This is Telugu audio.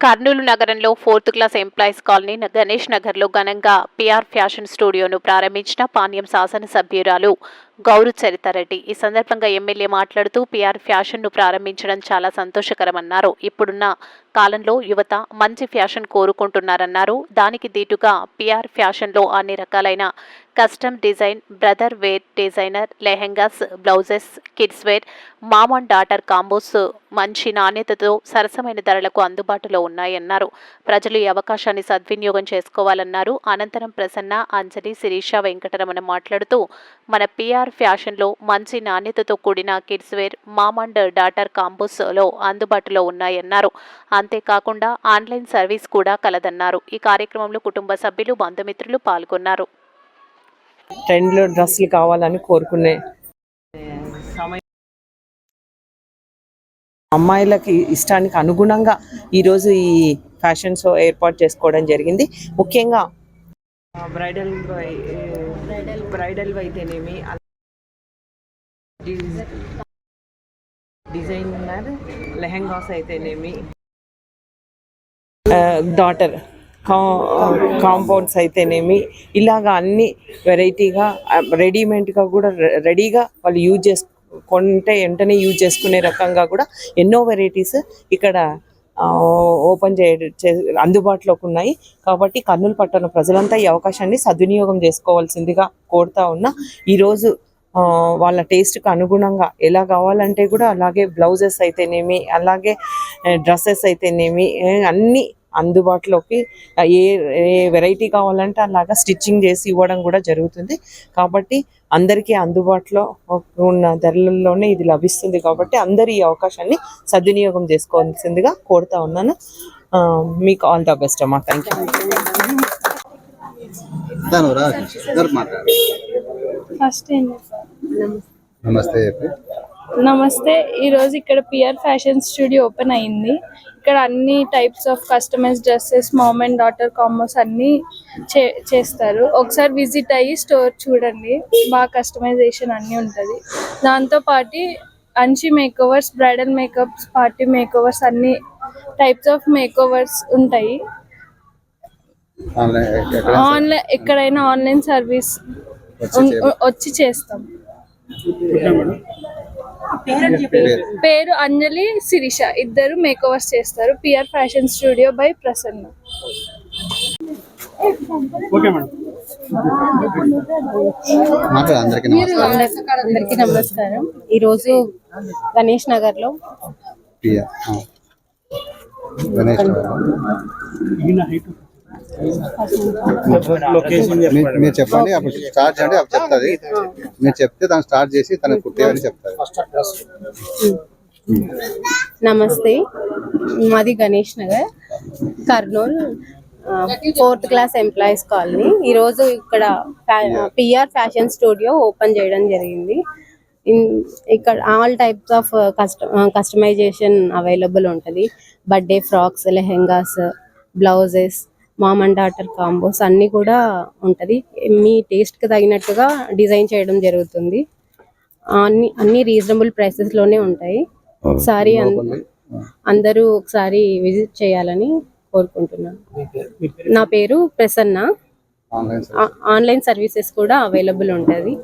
కర్నూలు నగరంలో fourth class employees colony Ganesh నగర్లో ఘనంగా పిఆర్ ఫ్యాషన్ స్టూడియోను ప్రారంభించిన పాణ్యం శాసనసభ్యురాలు గౌరు చరితారెడ్డి. ఈ సందర్భంగా ఎమ్మెల్యే మాట్లాడుతూ పిఆర్ ఫ్యాషన్ను ప్రారంభించడం చాలా సంతోషకరమన్నారు. ఇప్పుడున్న కాలంలో యువత మంచి ఫ్యాషన్ కోరుకుంటున్నారన్నారు. దానికి దీటుగా పిఆర్ ఫ్యాషన్లో అన్ని రకాలైన custom design brother wear designer lehengas blouses kids wear mom and daughter combos మంచి నాణ్యతతో సరసమైన ధరలకు అందుబాటులో ఉన్నాయన్నారు. ప్రజలు ఈ అవకాశాన్ని సద్వినియోగం చేసుకోవాలన్నారు. అనంతరం ప్రసన్న అంజలి శిరీష వెంకటరమణ మాట్లాడుతూ మన పిఆర్ ఫ్యాషన్లో మంచి నాణ్యతతో కూడిన kids wear mom and daughter కాంబోస్లో అందుబాటులో ఉన్నాయన్నారు. అంతేకాకుండా ఆన్లైన్ సర్వీస్ కూడా కలదన్నారు. ఈ కార్యక్రమంలో కుటుంబ సభ్యులు బంధుమిత్రులు పాల్గొన్నారు. ట్రెండ్లో డ్రెస్సులు కావాలని కోరుకునే సమయం అమ్మాయిలకి ఇష్టానికి అనుగుణంగా ఈరోజు ఈ ఫ్యాషన్ షో ఏర్పాటు చేసుకోవడం జరిగింది. ముఖ్యంగా బ్రైడల్ బ్రైడల్ అయితేనేమి డిజైనర్ లెహెంగాస్ అయితేనేమి? డాటర్ కాంపౌండ్స్ అయితేనేమి? ఇలాగా అన్ని వెరైటీగా రెడీమేడ్గా కూడా రెడీగా వాళ్ళు యూజ్ చేసు కొంటే వెంటనే యూజ్ చేసుకునే రకంగా కూడా ఎన్నో వెరైటీస్ ఇక్కడ ఓపెన్ చేయ చే- అందుబాటులోకి ఉన్నాయి. కాబట్టి కర్నూలు పట్టణ ప్రజలంతా ఈ అవకాశాన్ని సద్వినియోగం చేసుకోవాల్సిందిగా కోరుతా ఉన్నా. ఈరోజు వాళ్ళ టేస్ట్కి అనుగుణంగా ఎలా కావాలంటే కూడా అలాగే బ్లౌజెస్ అయితేనేమి అలాగే డ్రెస్సెస్ అయితేనేమి అన్నీ అందుబాటులోకి ఏ ఏ వెరైటీ కావాలంటే అలాగా స్టిచ్చింగ్ చేసి ఇవ్వడం కూడా జరుగుతుంది. కాబట్టి అందరికీ అందుబాటులో ఉన్న ధరలలోనే ఇది లభిస్తుంది కాబట్టి అందరు ఈ అవకాశాన్ని సద్వినియోగం చేసుకోవాల్సిందిగా కోరుతా ఉన్నాను. మీకు ఆల్ ద బెస్ట్ అమ్మా. థ్యాంక్ యూ ఇద్దరు ఫస్ట్ ఏం నమస్తే చెప్పి. నమస్తే ఈరోజు ఇక్కడ పిఆర్ ఫ్యాషన్ స్టూడియో ఓపెన్ అయింది. ఇక్కడ అన్ని types of customise dresses mom and daughter combos అన్ని చే చేస్తారు. ఒకసారి విజిట్ అయ్యి స్టోర్ చూడండి. బాగా కస్టమైజేషన్ అన్నీ ఉంటుంది. దాంతోపాటు Anshi makeovers bridal makeups party makeovers అన్ని టైప్స్ ఆఫ్ మేకోవర్స్ ఉంటాయి. ఆన్లైన్ ఎక్కడ ఆన్లైన్ ఎక్కడైనా ఆన్లైన్ సర్వీస్ వచ్చి చేస్తాం. పేరు. పేరు అంజలి శిరీష. ఇద్దరు మేక్ ఓవర్స్ చేస్తారు PR fashion studio by Prasanna అందరికీ నమస్కారం. అందరికీ నమస్కారం. ఈరోజు గణేష్ నగర్లో ప్రియా ఆ. గణేష్ మీరు చెప్పండి అప్పుడు స్టార్ట్ చేయండి అప్పుడు చెప్తుంది. మీరు చెప్తే తను స్టార్ట్ చేసి తనకు కుట్టేవని చెప్తారు. నమస్తే. మాది Ganesh Nagar Kurnool fourth class employees colony. ఈరోజు ఇక్కడ పిఆర్ ఫ్యాషన్ స్టూడియో ఓపెన్ చేయడం జరిగింది. ఇక్కడ ఆల్ టైప్స్ ఆఫ్ కస్ట కస్టమైజేషన్ అవైలబుల్ ఉంటుంది. Birthday frocks lehengas blouses mom and daughter combos అన్నీ కూడా ఉంటుంది. మీ టేస్ట్కి తగినట్టుగా డిజైన్ చేయడం జరుగుతుంది. అన్ని అన్ని రీజనబుల్ ప్రైసెస్లోనే ఉంటాయి. ఒకసారి అందరూ ఒకసారి విజిట్ చేయాలని కోరుకుంటున్నాను. నా పేరు ప్రసన్న. ఆన్లైన్ సర్వీసెస్ కూడా అవైలబుల్ ఉంటుంది.